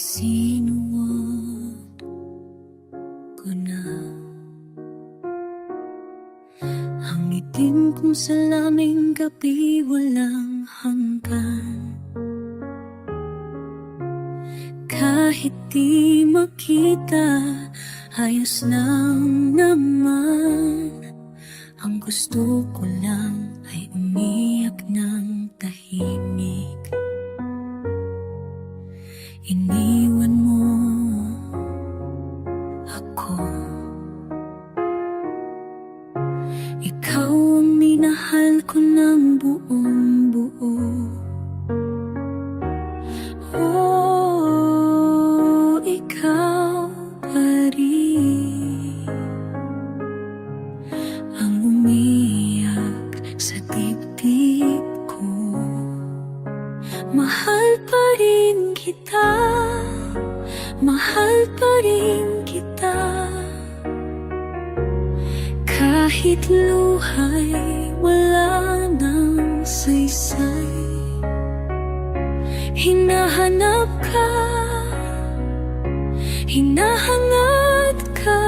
Isinuot ko na. Ang itim kong salaming gabi walang hanggan. Kahit di makita Ayos lang Ang gusto ko lang ay umiyak ng tahimik Iniwan mo ako. Ikaw ang minahal ko ng buong kita. Mahal pa rin kita. Kahit luhay wala nang saysay. Hinahanap ka. Hinahangad ka.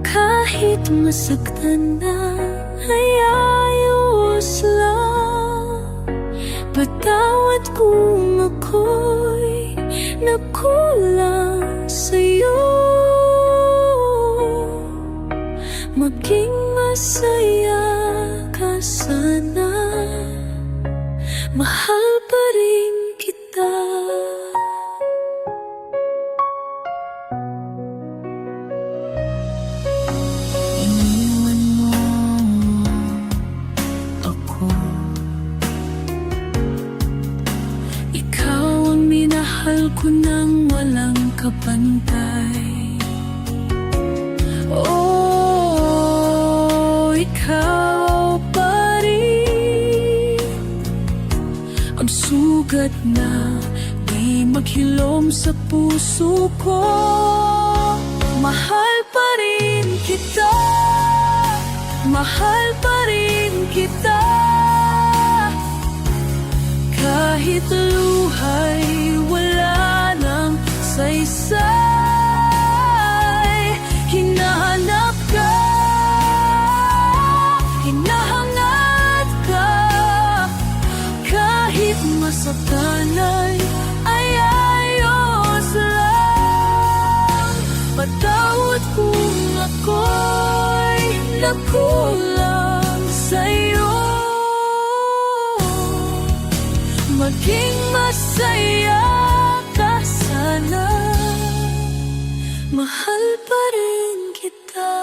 Kahit masaktan na Ay ayos lang. Patawad kung ako'y nakulang sa'yo. Maging masaya ka sana. Mahal minahal ko nang walang kapantay. Oh, ikaw pa rin. Ang sugat na di maghilom sa puso ko. Mahal pa rin kita. Mahal pa rin kita. Kahit luhay wala saysay. Hinahanap ka Hinahangad ka. Kahit masaktan ay ay ayos lang. Patawad kung ako'y nakulang sa'yo. Maging masaya Mahal pa rin kita.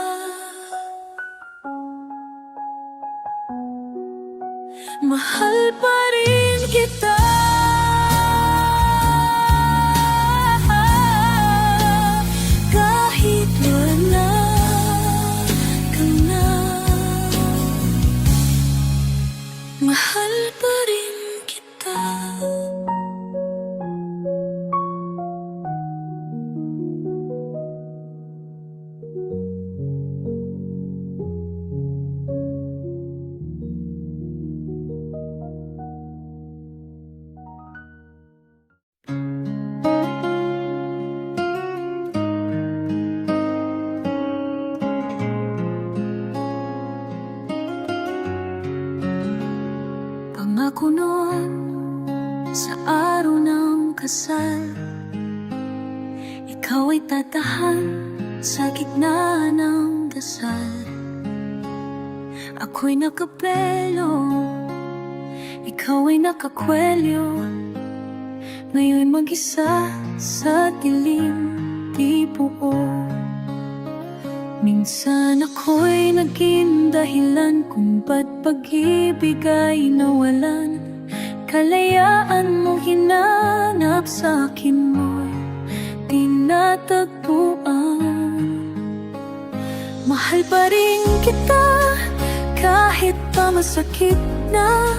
Mahal pa rin kita. Kahit wala ka na. Mahal pa rin kita Ako'y nakapelo Ikaw ay nakakwelyo. Ngayon mag-isa sa dilim di buo. Minsan ako'y naging dahilan kung ba't pag-ibig ay nawalan. Kalayaan mong hinanap sa akin mo'y tinatagpuan. Mahal pa rin kita kahit pa masakit na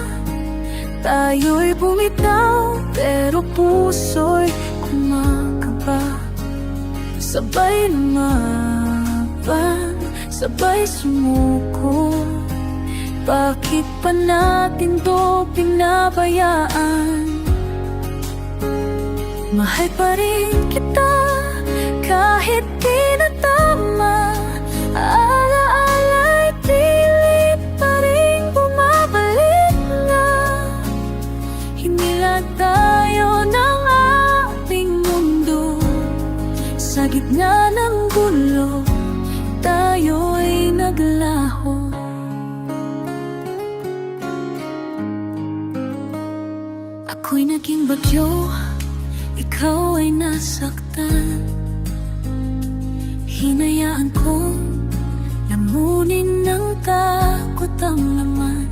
Tayo'y bumitaw pero puso'y kumakaba Sabay lumaban, sabay sumuko Bakit pa natin to pinabayaan? Mahal pa rin kita kahit di na gitna ng gulo Tayo ay naglaho. Ako'y naging bagyo Ikaw ay nasaktan. Hinayaan ko Lamunin ng takot ang laman.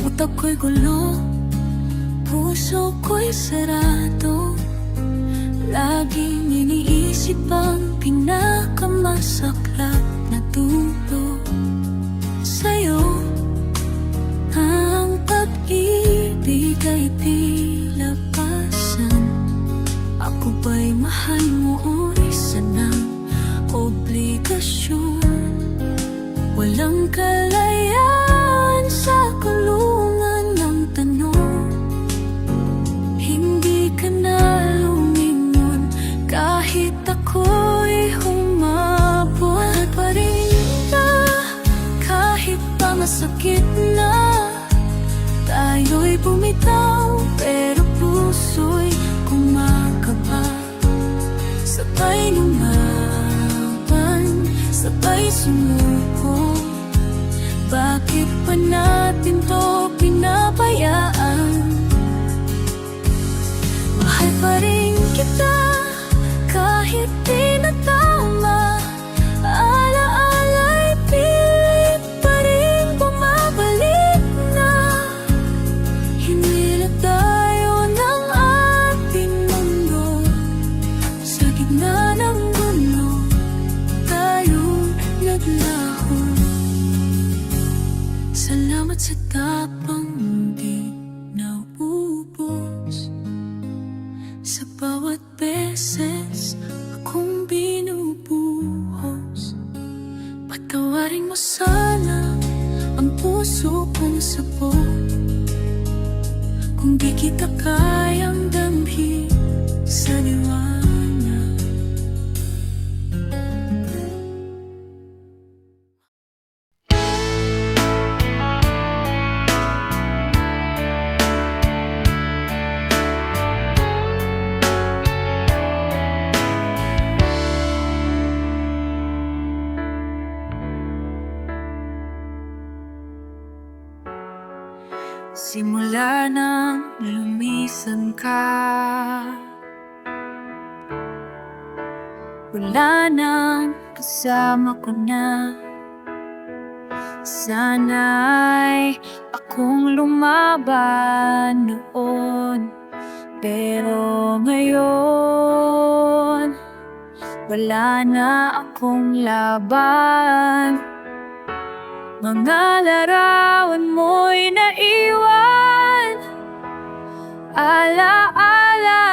Utak ko'y gulo Puso ko'y sarado Laging iniisip ang pinakamasaklap na dulo Sa'yo. Ang pag-ibig ay di labasan Ako ba'y mahal mo o isa ng obligasyon? Walang kalayaan sabay sumuko. Bakit pa natin to Salamat sa tapang di naubos. Sa bawat beses akong binubuhos. Patawarin mo sana ang puso kong sabot Kung di kita kayang Simula nang lumisan ka. Wala nang kasama ko na. Sana'y akong lumaban noon. Pero ngayon Wala na akong laban mga larawan mo'y naiwan. Alaala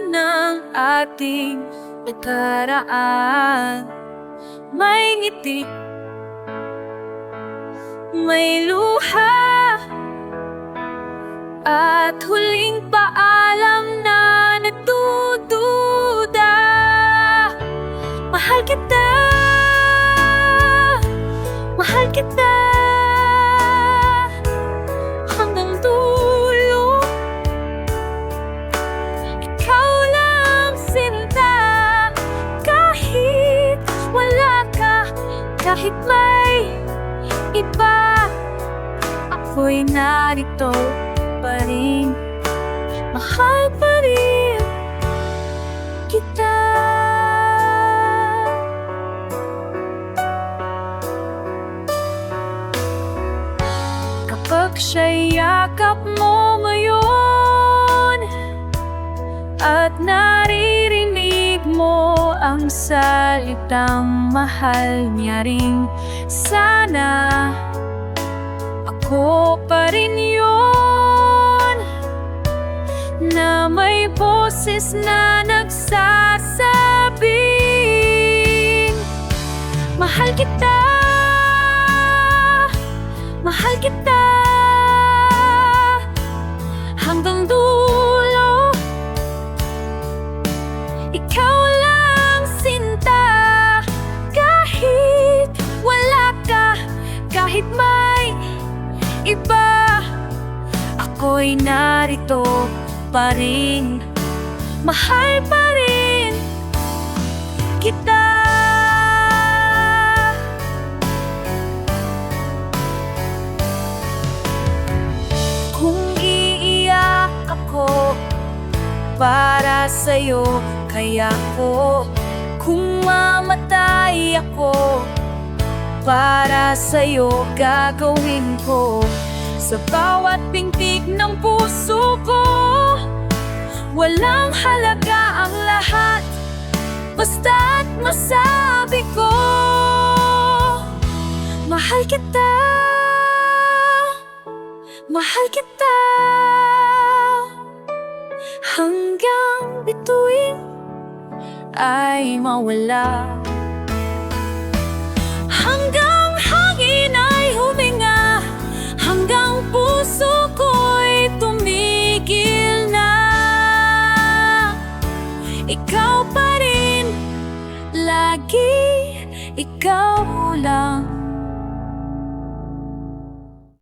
ng ating nakaraan. May ngiti May luha At huling paalam na natutuda. Mahal kita Mahal kita. Hanggang dulo. Ikaw lang sinta. Kahit wala ka Kahit may iba Ako'y narito pa rin. Mahal pa rin kita naririnig mo ang salitang mahal niya ring Sana ako pa rin yun Na may boses na nagsasabing Mahal kita Mahal kita ako'y narito pa rin. Mahal pa rin kita. Kung iiyak ako para sa'yo Kaya ko kung mamatay ako Para sa'yo gagawin ko Sa bawat pintig Walang halaga ang lahat Basta't masabi ko Mahal kita Mahal kita. Hanggang bituin ay mawala. Hanggang hangin ay huminga Ikaw pa rin. Lagi ikaw lang